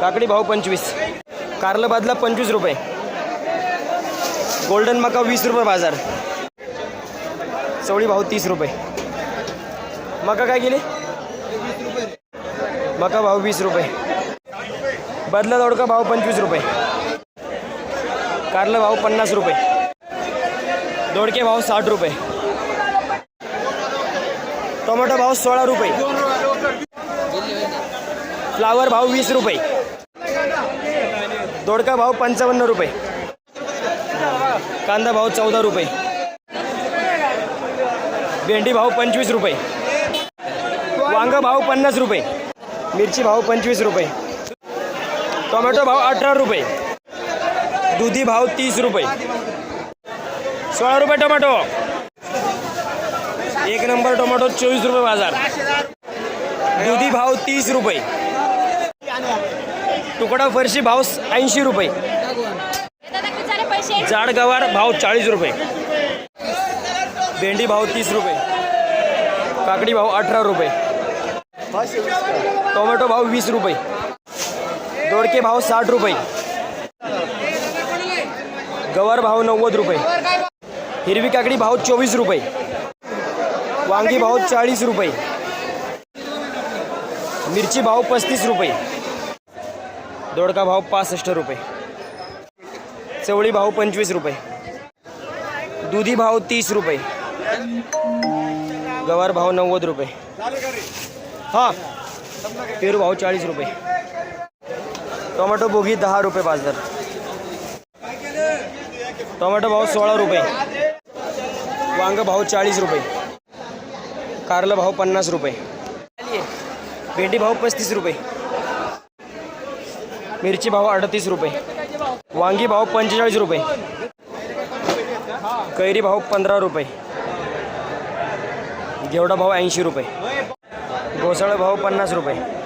काकडी भाव पंचवीस. कारलं बादला पंचवीस रुपये. गोल्डन मका वीस रुपये बाजार. चवळी भाव तीस रुपये. मका काय गेले मका भाव वीस रुपये. बदला दोडका भाव पंचवीस रुपये. कारलं भाव पन्नास रुपये. दोडके भाव साठ रुपये. टोमॅटो भाव सोळा रुपये. फ्लावर भाव वीस रुपये. दोडका भाव पंचावन्न रुपये. कांदा भाव चौदा रुपये. भेंडी भाव पंचवीस रुपये. वांग भाव पन्नास रुपये. मिरची भाव पंचवीस रुपये. टोमॅटो भाव अठरा रुपये. दुधी भाव तीस रुपये. सोळा रुपये टोमॅटो. एक नंबर टोमॅटो चोवीस रुपये बाजार. दुधी भाव तीस रुपये. तुकडा फरशी भाव ऐंशी रुपये. जाड गवार भाव चाळीस रुपये. भेंडी भाव तीस रुपये. काकडी भाव अठरा रुपये. टोमॅटो भाव वीस रुपये. दोडके भाव साठ रुपये. गवार भाव नव्वद रुपये. हिरवी काकडी भाव चोवीस रुपये. वांगी भाव चाळीस रुपये. मिरची भाव पस्तीस रुपये. दोडका भाव पासष्ट रुपये. चवळी भाव पंचवीस रुपये. दुधी भाव तीस रुपये. गवार भाव नव्वद रुपये. हां पेरू भाव चाळीस रुपये. टोमॅटो बोगी दहा रुपये बाजार. टोमॅटो भाव सोळा रुपये. वांग भाव चाळीस रुपये. कारलं भाव पन्नास रुपये. भेंडी भाव पस्तीस रुपये. मिरची भाव अडतीस रुपये. वांगी भाव पंचेचाळीस रुपये. कैरी भाव पंधरा रुपये. घेवडा भाव ऐंशी रुपये. घोसाळा भाव पन्नास रुपये.